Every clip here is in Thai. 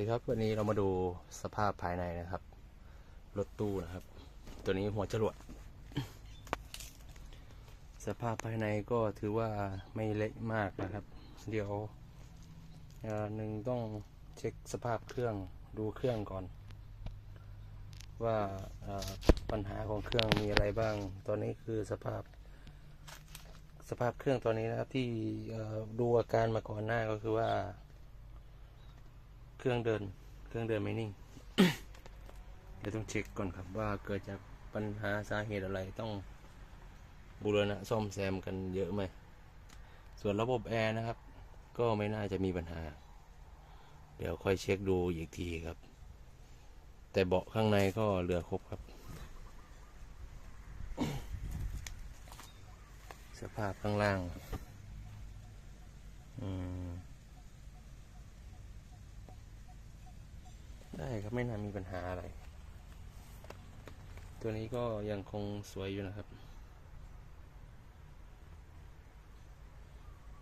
ดีครับ วันนี้เรามาดูสภาพภายในนะครับ รถตู้นะครับ ตัวนี้หัวจรวด สภาพภายในก็ถือว่าไม่เละมากนะครับ เดี๋ยวอ่าหนึ่งต้องเช็คสภาพเครื่องดูเครื่องก่อน ว่าปัญหาของเครื่องมีอะไรบ้าง ตอนนี้คือสภาพ สภาพเครื่องตัวนี้นะครับที่ดูอาการมาก่อนหน้าก็คือว่า เครื่องเดิน เครื่องเดินไม่นิ่ง เดี๋ยวต้องเช็คก่อนครับว่าเกิดจากปัญหาสาเหตุอะไรต้องบูรณะซ่อมแซมกันเยอะไหม ส่วนระบบแอร์นะครับ ก็ไม่น่าจะมีปัญหา เดี๋ยวค่อยเช็คดูอีกทีครับ แต่เบาะข้างในก็เหลือครบครับ สภาพข้างล่าง อืม ได้ครับไม่น่ามีปัญหาอะไร ตัวนี้ก็ยังคงสวยอยู่นะครับ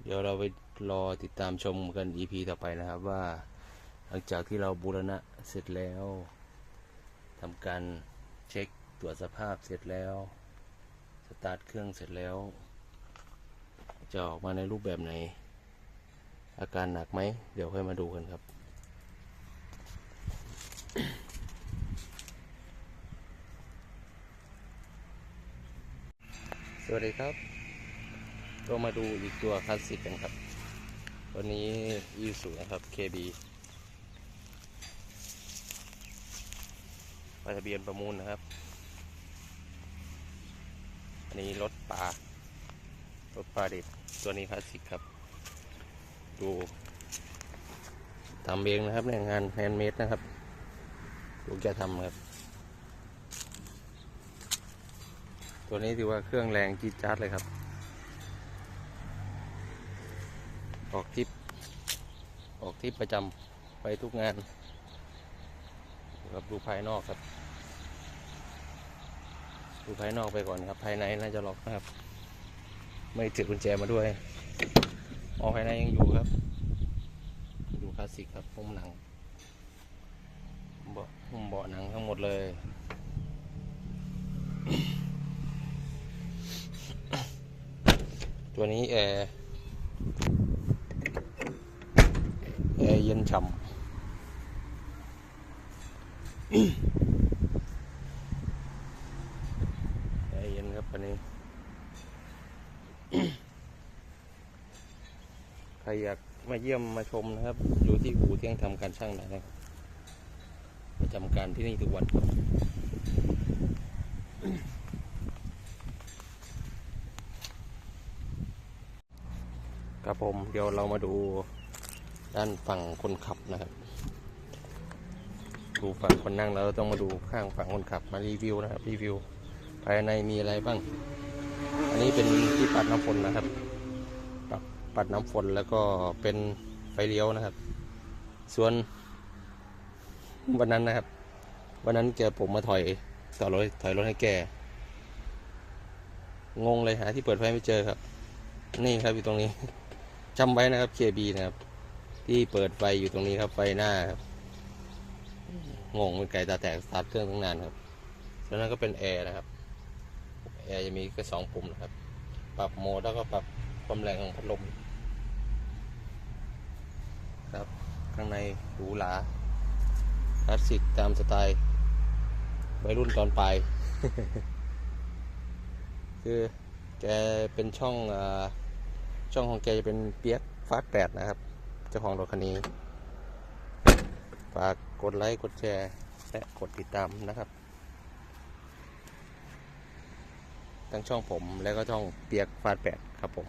เดี๋ยวเราไปรอติดตามชมกัน EP ต่อไปนะครับว่า หลังจากที่เราบูรณะเสร็จแล้วทำการเช็คตรวจสภาพเสร็จแล้วสตาร์ทเครื่องเสร็จแล้ว จะออกมาในรูปแบบไหน อาการหนักไหม เดี๋ยวค่อยมาดูกันครับ สวัสดีครับ เรามาดูอีกตัวคลาสสิกกันครับตัวนี้ยูสุนะครับ KB ปลาทะเบียนประมูลนะครับ อันนี้รถปลารถปลาเด็ดตัวนี้คลาสสิกครับ ดูทำเองนะครับเนี่ยงานแฮนด์เมดนะครับลูกจะทำครับ ตัวนี้ถือว่าเครื่องแรงจี๊ดจ๊าดเลยครับ ออกทริป ออกทริปประจำไปทุกงานครับดูภายนอกครับ ดูภายนอกไปก่อนครับ ภายในน่าจะล็อกนะครับ ไม่ถือกุญแจมาด้วยออกภายในยังอยู่ครับ ดูคลาสสิกครับหุ้มหนังเบาะหุ้มเบาะหนังทั้งหมดเลย ตัวนี้แอร์แอร์เย็นฉ่ำแอร์เย็นครับอันนี้ ใครอยากมาเยี่ยมมาชมนะครับ อยู่ที่อู่เที่ยงทำการช่างนะครับประจำการที่นี่ทุกวันครับ ครับผมเดี๋ยวเรามาดูด้านฝั่งคนขับนะครับ ดูฝั่งคนนั่งแล้วต้องมาดูข้างฝั่งคนขับมารีวิวนะครับรีวิว ภายในมีอะไรบ้าง อันนี้เป็นที่ปัดน้ำฝนนะครับ ปัดปัดน้ำฝนแล้วก็เป็นไฟเลี้ยวนะครับ ส่วน วันนั้นนะครับ วันนั้นแกผมมาถอยต่อรถถอยรถให้แกงงเลยหาที่เปิดไฟไม่เจอครับ นี่ครับอยู่ตรงนี้ จำไว้นะครับ KB นะครับ ที่เปิดไฟอยู่ตรงนี้ครับไฟหน้าครับงงเป็นไก่ตาแตกสตาร์ทเครื่องตั้งนานครับแล้วนั่นก็เป็นแอร์นะครับแอร์จะมีแค่สองปุ่มนะครับ ปรับโหมดแล้วก็ปรับความแรงของพัดลมครับ ข้างในหรูหราคลาสสิกตามสไตล์วัยรุ่นตอนปลายคือแกเป็นช่องอา ช่องของแกจะเป็นเปียกฟาดแปดนะครับ เจ้าของรถคันนี้ ฝากกดไลค์ กดแชร์ และกดติดตามนะครับ ทั้งช่องผมและก็ช่องเปียกฟาดแปดครับผม